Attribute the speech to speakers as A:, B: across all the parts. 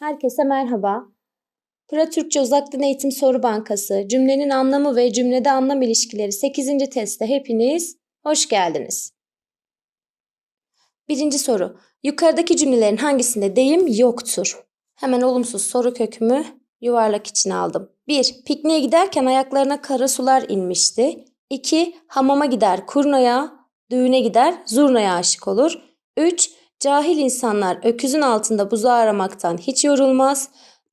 A: Herkese merhaba. Pra Türkçe Uzaktan Eğitim Soru Bankası Cümlenin Anlamı ve Cümlede Anlam İlişkileri 8. testte hepiniz hoş geldiniz. Birinci soru. Yukarıdaki cümlelerin hangisinde deyim yoktur? Hemen olumsuz soru kökümü yuvarlak içine aldım. 1. Pikniğe giderken ayaklarına kara sular inmişti. 2. Hamama gider kurnaya, düğüne gider zurnaya aşık olur. 3. Cahil insanlar öküzün altında buzağı aramaktan hiç yorulmaz.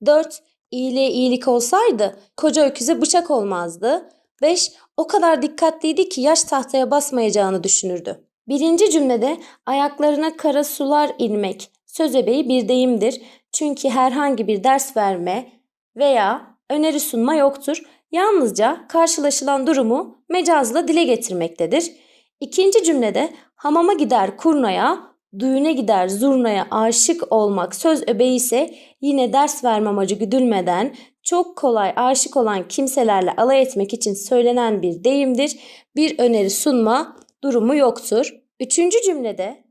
A: 4. İyiliğe iyilik olsaydı koca öküze bıçak olmazdı. 5. O kadar dikkatliydi ki yaş tahtaya basmayacağını düşünürdü. Birinci cümlede ayaklarına kara sular inmek söz ebeği bir deyimdir. Çünkü herhangi bir ders verme veya öneri sunma yoktur. Yalnızca karşılaşılan durumu mecazla dile getirmektedir. İkinci cümlede hamama gider kurnaya, düğüne gider zurnaya aşık olmak söz öbeği ise yine ders verme amacı güdülmeden çok kolay aşık olan kimselerle alay etmek için söylenen bir deyimdir. Bir öneri sunma durumu yoktur. Üçüncü cümlede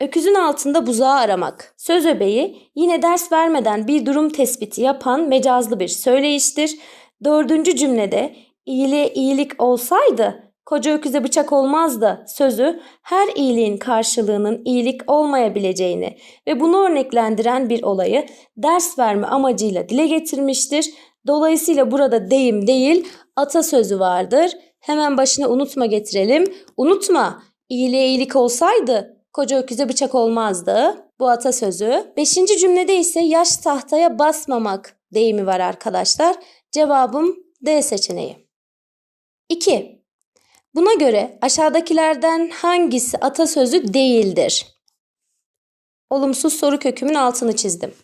A: öküzün altında buzağı aramak söz öbeği yine ders vermeden bir durum tespiti yapan mecazlı bir söyleyiştir. Dördüncü cümlede iyiliğe iyilik olsaydı koca öküze bıçak olmazdı sözü her iyiliğin karşılığının iyilik olmayabileceğini ve bunu örneklendiren bir olayı ders verme amacıyla dile getirmiştir. Dolayısıyla burada deyim değil atasözü vardır. Hemen başına unutma getirelim. Unutma iyiliğe iyilik olsaydı koca öküze bıçak olmazdı. Bu atasözü. Beşinci cümlede ise yaş tahtaya basmamak deyimi var arkadaşlar. Cevabım D seçeneği. 2. Buna göre aşağıdakilerden hangisi atasözü değildir? Olumsuz soru kökümün altını çizdim.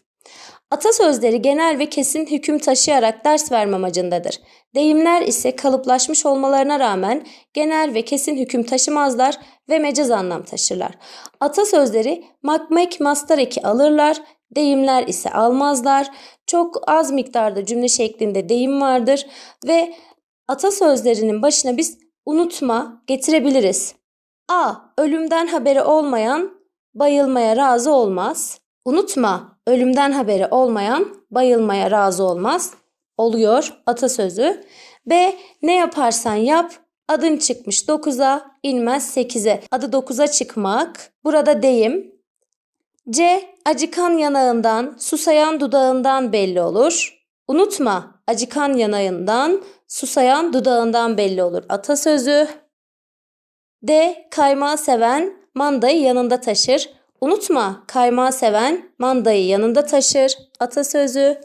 A: Atasözleri genel ve kesin hüküm taşıyarak ders verme amacındadır. Deyimler ise kalıplaşmış olmalarına rağmen genel ve kesin hüküm taşımazlar ve mecaz anlam taşırlar. Atasözleri makmek mastar eki alırlar, deyimler ise almazlar. Çok az miktarda cümle şeklinde deyim vardır ve atasözlerinin başına biz unutma getirebiliriz. A. Ölümden haberi olmayan bayılmaya razı olmaz. Unutma, ölümden haberi olmayan bayılmaya razı olmaz. Oluyor atasözü. B. Ne yaparsan yap, adın çıkmış 9'a, inmez 8'e. Adı 9'a çıkmak. Burada deyim. C. Acıkan yanağından, susayan dudağından belli olur. Unutma, acıkan yanağından, susayan dudağından belli olur. Atasözü. D. Kaymağı seven mandayı yanında taşır. Unutma, kaymağı seven mandayı yanında taşır. Atasözü.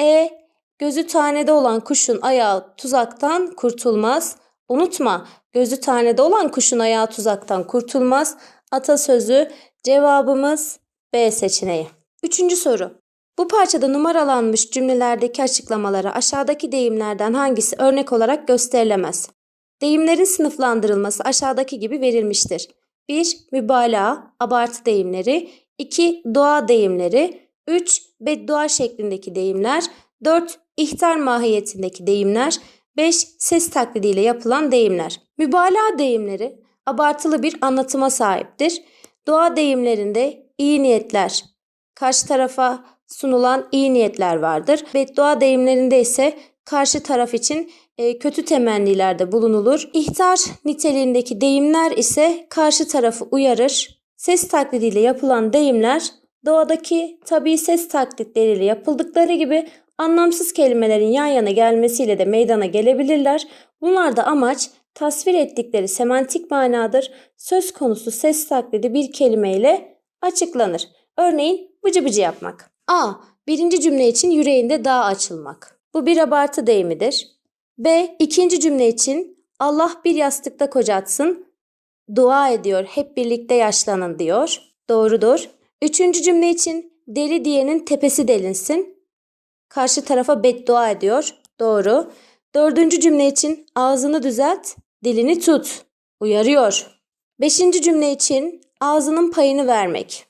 A: E. Gözü tanede olan kuşun ayağı tuzaktan kurtulmaz. Unutma, gözü tanede olan kuşun ayağı tuzaktan kurtulmaz. Atasözü. Cevabımız B seçeneği. Üçüncü soru. Bu parçada numaralanmış cümlelerdeki açıklamalara aşağıdaki deyimlerden hangisi örnek olarak gösterilemez? Deyimlerin sınıflandırılması aşağıdaki gibi verilmiştir. 1. Mübalağa, abartı deyimleri. 2. Doğa deyimleri. 3. Beddua şeklindeki deyimler. 4. ihtar mahiyetindeki deyimler. 5. Ses taklidiyle yapılan deyimler. Mübalağa deyimleri abartılı bir anlatıma sahiptir. Doğa deyimlerinde iyi niyetler, karşı tarafa sunulan iyi niyetler vardır. Beddua deyimlerinde ise karşı taraf için e, kötü temennilerde bulunulur. İhtar niteliğindeki deyimler ise karşı tarafı uyarır. Ses taklidiyle yapılan deyimler doğadaki tabii ses taklitleriyle yapıldıkları gibi anlamsız kelimelerin yan yana gelmesiyle de meydana gelebilirler. Bunlarda amaç tasvir ettikleri semantik manadır. Söz konusu ses taklidi bir kelimeyle açıklanır. Örneğin bıcı bıcı yapmak. A. Birinci cümle için yüreğinde dağ açılmak. Bu bir abartı deyimidir. B. ikinci cümle için Allah bir yastıkta kocatsın, dua ediyor, hep birlikte yaşlanın diyor. Doğrudur. Üçüncü cümle için deli diyenin tepesi delinsin, karşı tarafa beddua ediyor. Doğru. Dördüncü cümle için ağzını düzelt, dilini tut. Uyarıyor. Beşinci cümle için ağzının payını vermek.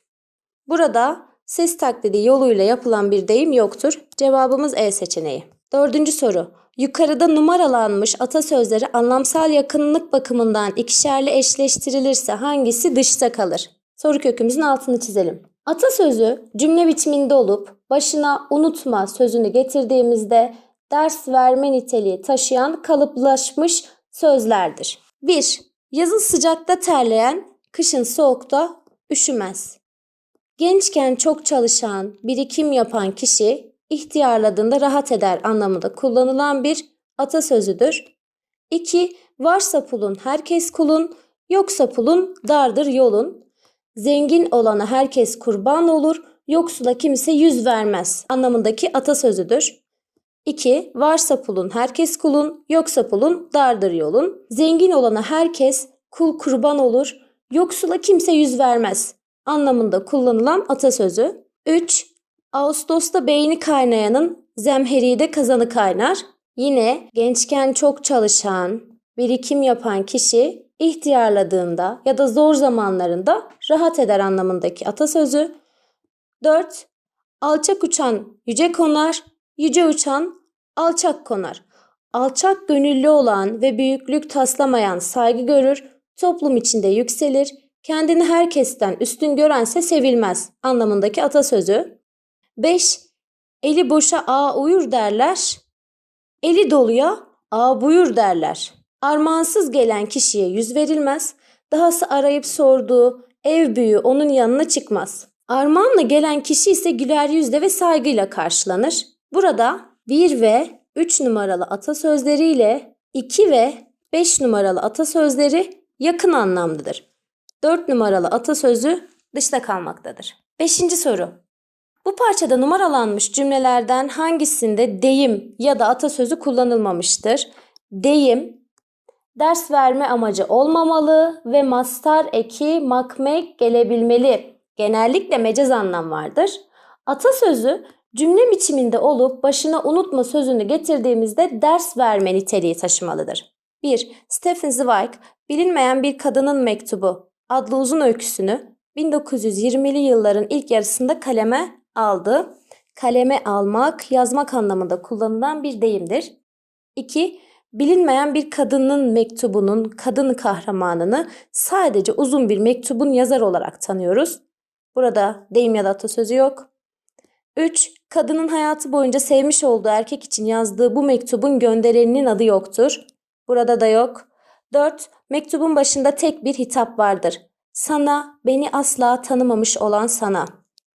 A: Burada ses taklidi yoluyla yapılan bir deyim yoktur. Cevabımız E seçeneği. Dördüncü soru. Yukarıda numaralanmış atasözleri anlamsal yakınlık bakımından ikişerli eşleştirilirse hangisi dışta kalır? Soru kökümüzün altını çizelim. Atasözü cümle biçiminde olup başına unutma sözünü getirdiğimizde ders verme niteliği taşıyan kalıplaşmış sözlerdir. 1. Yazın sıcakta terleyen, kışın soğukta üşümez. Gençken çok çalışan, birikim yapan kişi ihtiyarladığında rahat eder anlamında kullanılan bir atasözüdür. 2. Varsa pulun herkes kulun, yoksa pulun dardır yolun. Zengin olana herkes kurban olur, yoksula kimse yüz vermez anlamındaki atasözüdür. 2. Varsa pulun herkes kulun, yoksa pulun dardır yolun. Zengin olana herkes kul kurban olur, yoksula kimse yüz vermez anlamında kullanılan atasözü. 3. Ağustos'ta beyni kaynayanın zemheride kazanı kaynar. Yine gençken çok çalışan, birikim yapan kişi ihtiyarladığında ya da zor zamanlarında rahat eder anlamındaki atasözü. 4. Alçak uçan yüce konar, yüce uçan alçak konar. Alçak gönüllü olan ve büyüklük taslamayan saygı görür, toplum içinde yükselir, kendini herkesten üstün görense sevilmez anlamındaki atasözü. 5. Eli boşa ağ uyur derler, eli doluya ağ buyur derler. Armağansız gelen kişiye yüz verilmez, dahası arayıp sorduğu ev büyüğü onun yanına çıkmaz. Armağanla gelen kişi ise güler yüzle ve saygıyla karşılanır. Burada 1 ve 3 numaralı atasözleriyle 2 ve 5 numaralı atasözleri yakın anlamlıdır. 4 numaralı atasözü dışta kalmaktadır. 5. soru. Bu parçada numaralanmış cümlelerden hangisinde deyim ya da atasözü kullanılmamıştır? Deyim, ders verme amacı olmamalı ve mastar eki makmek gelebilmeli. Genellikle mecaz anlam vardır. Atasözü cümle biçiminde olup başına unutma sözünü getirdiğimizde ders verme niteliği taşımalıdır. 1. Stephen Zweig, Bilinmeyen Bir Kadının Mektubu adlı uzun öyküsünü 1920'li yılların ilk yarısında kaleme aldı. Kaleme almak, yazmak anlamında kullanılan bir deyimdir. 2. Bilinmeyen bir kadının mektubunun kadın kahramanını sadece uzun bir mektubun yazar olarak tanıyoruz. Burada deyim ya da atasözü yok. 3. Kadının hayatı boyunca sevmiş olduğu erkek için yazdığı bu mektubun göndereninin adı yoktur. Burada da yok. 4. Mektubun başında tek bir hitap vardır. Sana, beni asla tanımamış olan sana.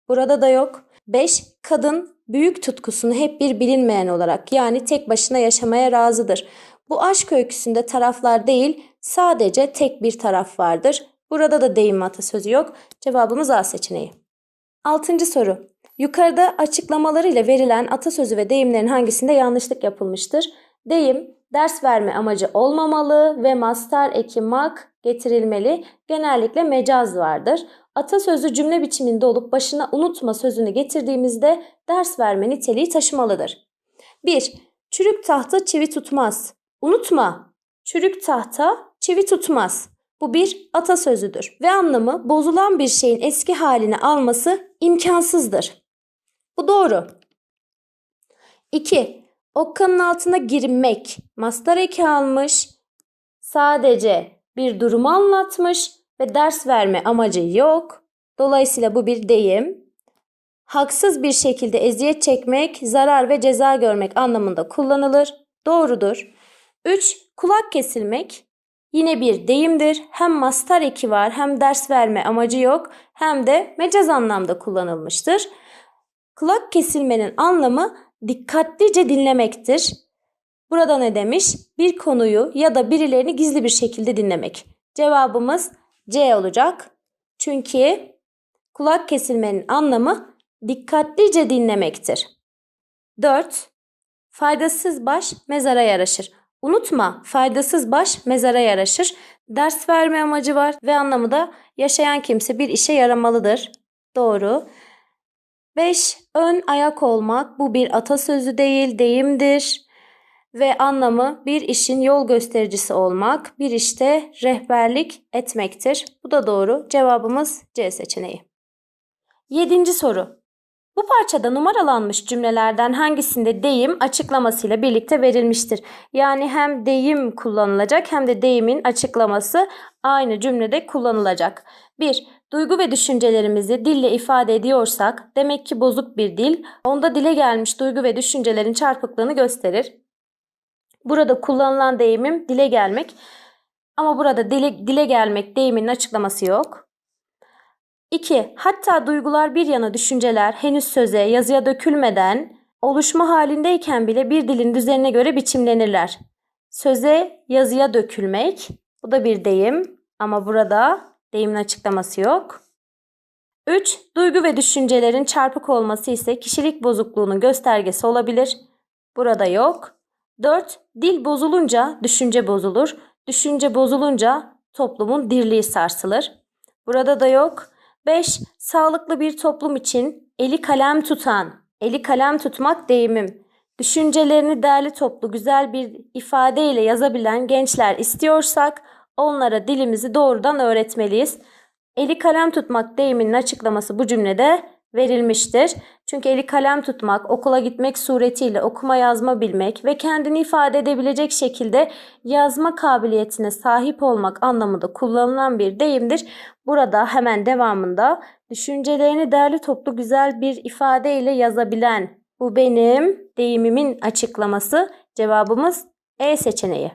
A: Burada da yok. 5. Kadın büyük tutkusunu hep bir bilinmeyen olarak yani tek başına yaşamaya razıdır. Bu aşk öyküsünde taraflar değil sadece tek bir taraf vardır. Burada da deyim atasözü yok. Cevabımız A seçeneği. Altıncı soru. Yukarıda açıklamalarıyla verilen atasözü ve deyimlerin hangisinde yanlışlık yapılmıştır? Deyim, ders verme amacı olmamalı ve mastar eki mak getirilmeli. Genellikle mecaz vardır. Atasözü cümle biçiminde olup başına unutma sözünü getirdiğimizde ders verme niteliği taşımalıdır. 1. Çürük tahta çivi tutmaz. Unutma, çürük tahta çivi tutmaz. Bu bir atasözüdür ve anlamı bozulan bir şeyin eski halini alması imkansızdır. Bu doğru. 2. Okkanın altına girmek. Mastar eki almış. Sadece bir durumu anlatmış ve ders verme amacı yok. Dolayısıyla bu bir deyim. Haksız bir şekilde eziyet çekmek, zarar ve ceza görmek anlamında kullanılır. Doğrudur. 3. Kulak kesilmek. Yine bir deyimdir. Hem mastar eki var hem ders verme amacı yok hem de mecaz anlamda kullanılmıştır. Kulak kesilmenin anlamı dikkatlice dinlemektir. Burada ne demiş? Bir konuyu ya da birilerini gizli bir şekilde dinlemek. Cevabımız C olacak. Çünkü kulak kesilmenin anlamı dikkatlice dinlemektir. 4. Faydasız baş mezara yaraşır. Unutma, faydasız baş mezara yaraşır. Ders verme amacı var ve anlamı da yaşayan kimse bir işe yaramalıdır. Doğru. 5. Ön ayak olmak bu bir atasözü değil, deyimdir. Ve anlamı bir işin yol göstericisi olmak, bir işte rehberlik etmektir. Bu da doğru. Cevabımız C seçeneği. 7. soru. Bu parçada numaralanmış cümlelerden hangisinde deyim açıklamasıyla birlikte verilmiştir? Yani hem deyim kullanılacak hem de deyimin açıklaması aynı cümlede kullanılacak. 1. Duygu ve düşüncelerimizi dille ifade ediyorsak demek ki bozuk bir dil onda dile gelmiş duygu ve düşüncelerin çarpıklığını gösterir. Burada kullanılan deyimim dile gelmek ama burada dile, dile gelmek deyiminin açıklaması yok. 2. Hatta duygular bir yana düşünceler henüz söze, yazıya dökülmeden oluşma halindeyken bile bir dilin düzenine göre biçimlenirler. Söze, yazıya dökülmek. Bu da bir deyim ama burada deyimin açıklaması yok. 3. Duygu ve düşüncelerin çarpık olması ise kişilik bozukluğunun göstergesi olabilir. Burada yok. 4. Dil bozulunca düşünce bozulur. Düşünce bozulunca toplumun dirliği sarsılır. Burada da yok. 5. Sağlıklı bir toplum için eli kalem tutan, eli kalem tutmak deyimim. Düşüncelerini derli toplu güzel bir ifadeyle yazabilen gençler istiyorsak onlara dilimizi doğrudan öğretmeliyiz. Eli kalem tutmak deyiminin açıklaması bu cümlede verilmiştir. Çünkü eli kalem tutmak, okula gitmek suretiyle okuma yazma bilmek ve kendini ifade edebilecek şekilde yazma kabiliyetine sahip olmak anlamında kullanılan bir deyimdir. Burada hemen devamında düşüncelerini derli toplu güzel bir ifadeyle yazabilen bu benim deyimimin açıklaması cevabımız E seçeneği.